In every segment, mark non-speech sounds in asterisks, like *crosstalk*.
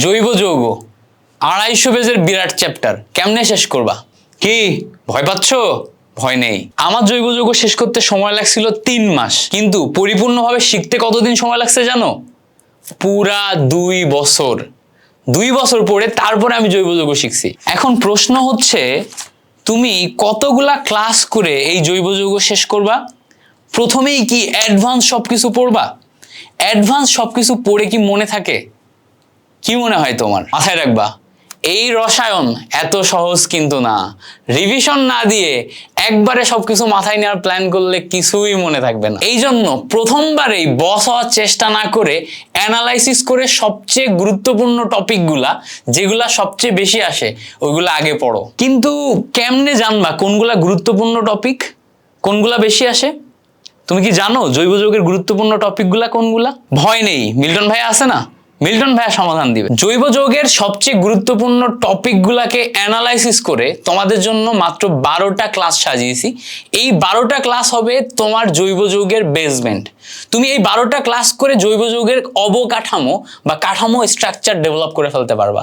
জৈব যৌগ, আড়াইশো পেজের বিরাট চ্যাপ্টার কেমনে শেষ করবা? কি, ভয় পাচ্ছ? ভয় নেই। আমার জৈব যৌগ শেষ করতে সময় লাগছিল তিন মাস, কিন্তু পরিপূর্ণভাবে শিখতে কতদিন সময় লাগছে জানো? পুরা দুই বছর। দুই বছর পরে তারপরে আমি জৈব যৌগ শিখছি। এখন প্রশ্ন হচ্ছে, তুমি কতগুলা ক্লাস করে এই জৈব যৌগ শেষ করবা? প্রথমেই কি অ্যাডভান্স সব কিছু পড়বা? অ্যাডভান্স সব কিছু পড়ে কি মনে থাকে? কি মনে হয় তোমার? মাথায় রাখবা, এই রসায়ন এত সহজ কিন্তু না। রিভিশন না দিয়ে একবারে সবকিছু মাথায় নেওয়ার প্ল্যান করলে কিছুই মনে থাকবে না। এই জন্য প্রথমবারেই বস হওয়ার চেষ্টা না করে অ্যানালাইসিস করে সবচেয়ে গুরুত্বপূর্ণ টপিকগুলা যেগুলা সবচেয়ে বেশি আসে ওইগুলো আগে পড়ো। কিন্তু কেমনে জানবা কোনগুলা গুরুত্বপূর্ণ টপিক কোনগুলা বেশি আসে? তুমি কি জানো জৈব যৌগের গুরুত্বপূর্ণ টপিকগুলা কোনগুলা? ভয় নেই। মিল্টন ভাই আছে না? মিল্টন ভাইয়া সমাধান দিবে। জৈব যৌগের সবচেয়ে গুরুত্বপূর্ণ টপিকগুলাকে অ্যানালাইসিস করে তোমাদের জন্য মাত্র বারোটা ক্লাস সাজিয়েছি। এই বারোটা ক্লাস হবে তোমার জৈব যৌগের বেসমেন্ট তুমি এই বারোটা ক্লাস করে জৈব যৌগের অবকাঠামো বা কাঠামো স্ট্রাকচার ডেভেলপ করে ফেলতে পারবা।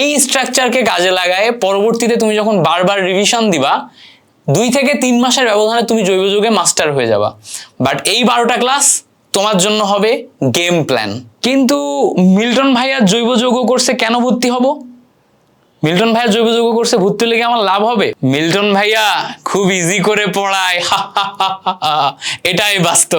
এই স্ট্রাকচারকে কাজে লাগায় পরবর্তীতে তুমি যখন বারবার রিভিশন দিবা, দুই থেকে তিন মাসের ব্যবধানে তুমি জৈব যুগে মাস্টার হয়ে যাবা। বাট এই বারোটা ক্লাস তোমার জন্য হবে গেম প্ল্যান কিন্তু মিল্টন ভাইয়া জৈব যৌগ কোর্সে কেন ভর্তি হব? মিল্টন ভাইয়া জৈব যৌগ কোর্সে ভর্তি কি আমার লাভ হবে? মিল্টন ভাইয়া খুব ইজি করে পড়ায়। *laughs* এটাই বাস্তব।